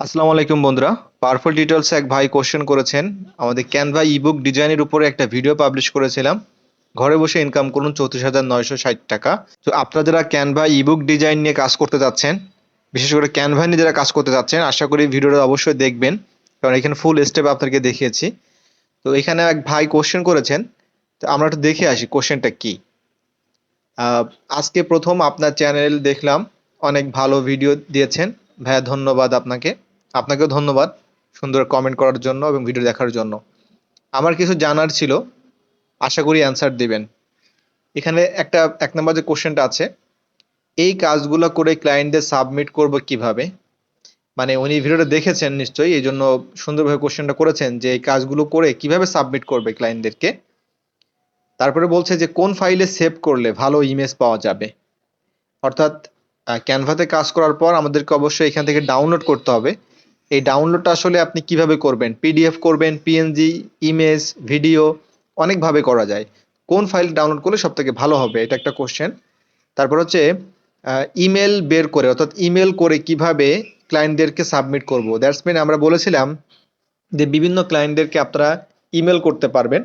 আসসালামু আলাইকুম বন্ধুরা। পাওয়ারফুল ডিটেলস এক ভাই কোশ্চেন করেছেন। আমাদের ক্যানভা ইবুক ডিজাইনের উপরে একটা ভিডিও পাবলিশ করেছিলাম। ঘরে বসে ইনকাম করুন চৌত্রিশ হাজার নয়শো ষাট টাকা। তো আপনারা যারা ক্যানভা ইবুক ডিজাইন নিয়ে কাজ করতে যাচ্ছেন, বিশেষ করে ক্যানভা নিয়ে যারা কাজ করতে যাচ্ছেন, আশা করি ভিডিওটা অবশ্যই দেখবেন। কারণ এখানে ফুল স্টেপ আপনাকে দেখিয়েছি। তো এখানে এক ভাই কোশ্চেন করেছেন। তো আমরা একটু দেখে আসি কোশ্চেনটা কি। আজকে প্রথম আপনার চ্যানেল দেখলাম। অনেক ভালো ভিডিও দিয়েছেন। ভাইয়া ধন্যবাদ আপনাকে। আপনাকেও ধন্যবাদ সুন্দর কমেন্ট করার জন্য এবং ভিডিও দেখার জন্য। আমার কিছু জানার ছিল, আশা করি অ্যান্সার দিবেন। এখানে একটা, এক নম্বর যে কোশ্চেনটা আছে, এই কাজগুলো করে ক্লায়েন্টদের সাবমিট করব কীভাবে? মানে উনি ভিডিওটা দেখেছেন নিশ্চয়ই, এই জন্য সুন্দরভাবে কোশ্চেনটা করেছেন যে এই কাজগুলো করে কীভাবে সাবমিট করবে ক্লায়েন্টদেরকে তারপরে বলছে যে কোন ফাইলে সেভ করলে ভালো ইমেজ পাওয়া যাবে। অর্থাৎ ক্যানভাতে কাজ করার পর আমাদেরকে অবশ্যই এখান থেকে ডাউনলোড করতে হবে। এই ডাউনলোডটা আসলে আপনি কীভাবে করবেন? পিডিএফ করবেন পিএনজি ইমেজ ভিডিও অনেকভাবে করা যায়। কোন ফাইল ডাউনলোড করলে সব থেকে ভালো হবে? এটা একটা কোশ্চেন তারপর হচ্ছে ইমেল বের করে, অর্থাৎ ইমেল করে কীভাবে ক্লায়েন্টদেরকে সাবমিট করব? দ্যাটস মিন আমরা বলেছিলাম যে বিভিন্ন ক্লায়েন্টদেরকে আপনারা ইমেল করতে পারবেন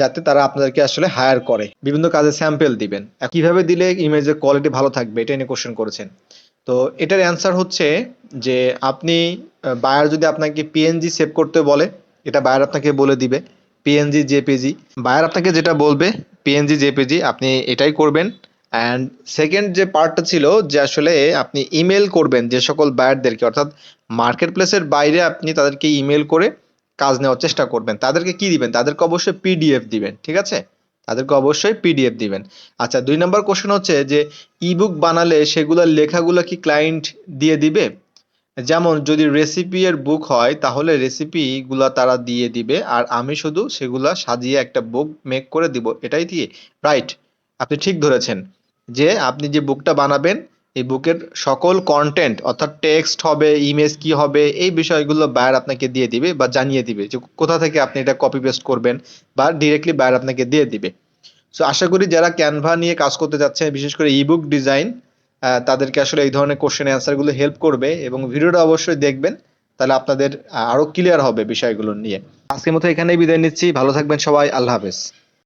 যাতে তারা আপনাদেরকে আসলে হায়ার করে। বিভিন্ন কাজে স্যাম্পল দিবেন। কীভাবে দিলে ইমেজের কোয়ালিটি ভালো থাকবে? এটা নিয়ে কোশ্চেন করেছেন। তো এটার অ্যান্সার হচ্ছে যে আপনি বায়ার যদি আপনাকে পিএনজি সেভ করতে বলে, এটা বায়ার আপনাকে বলে দিবে পিএনজি জেপিজি বায়ার আপনাকে যেটা বলবে পিএনজি জেপিজি আপনি এটাই করবেন। অ্যান্ড সেকেন্ড যে পার্টটা ছিল, যে আসলে আপনি ইমেল করবেন যে সকল বায়ারদেরকে অর্থাৎ মার্কেট প্লেসের বাইরে আপনি তাদেরকে ইমেল করে কাজ নেওয়ার চেষ্টা করবেন। তাদেরকে কি দিবেন? তাদেরকে অবশ্যই পিডিএফ দিবেন, ঠিক আছে? তাদেরকে অবশ্যই পিডিএফ দিবেন। আচ্ছা দুই নম্বর কোশ্চেন হচ্ছে যে ইবুক বানালে সেগুলোর লেখাগুলো কি ক্লায়েন্ট দিয়ে দিবে? যেমন, যদি রেসিপি এর বুক হয়, তাহলে রেসিপি গুলা তারা দিয়ে দিবে, আর আমি শুধু সেগুলা সাজিয়ে একটা বুক মেক করে দিব। এটাই দিয়ে রাইট আপনি ঠিক ধরেছেন যে, আপনি যে বুকটা বানাবেন এই বুকের সকল কন্টেন্ট অর্থাৎ টেক্সট হবে ইমেজ কি হবে এই বিষয়গুলো বায়ার আপনাকে দিয়ে দিবে বা জানিয়ে দিবে যে কোথা থেকে আপনি এটা কপি পেস্ট করবেন বা ডিরেক্টলি বায়ার আপনাকে দিয়ে দিবে। সো আশা করি যারা ক্যানভা নিয়ে কাজ করতে যাচ্ছেন বিশেষ করে ইবুক ডিজাইন তাদেরকে আসলে এই ধরনের কোশ্চেন অ্যান্সারগুলো হেল্প করবে এবং ভিডিওটা অবশ্যই দেখবেন তাহলে আপনাদের আহ, আরও ক্লিয়ার হবে বিষয়গুলো নিয়ে। আজকের মতো এখানেই বিদায় নিচ্ছি। ভালো থাকবেন সবাই। আল্লাহ হাফেজ।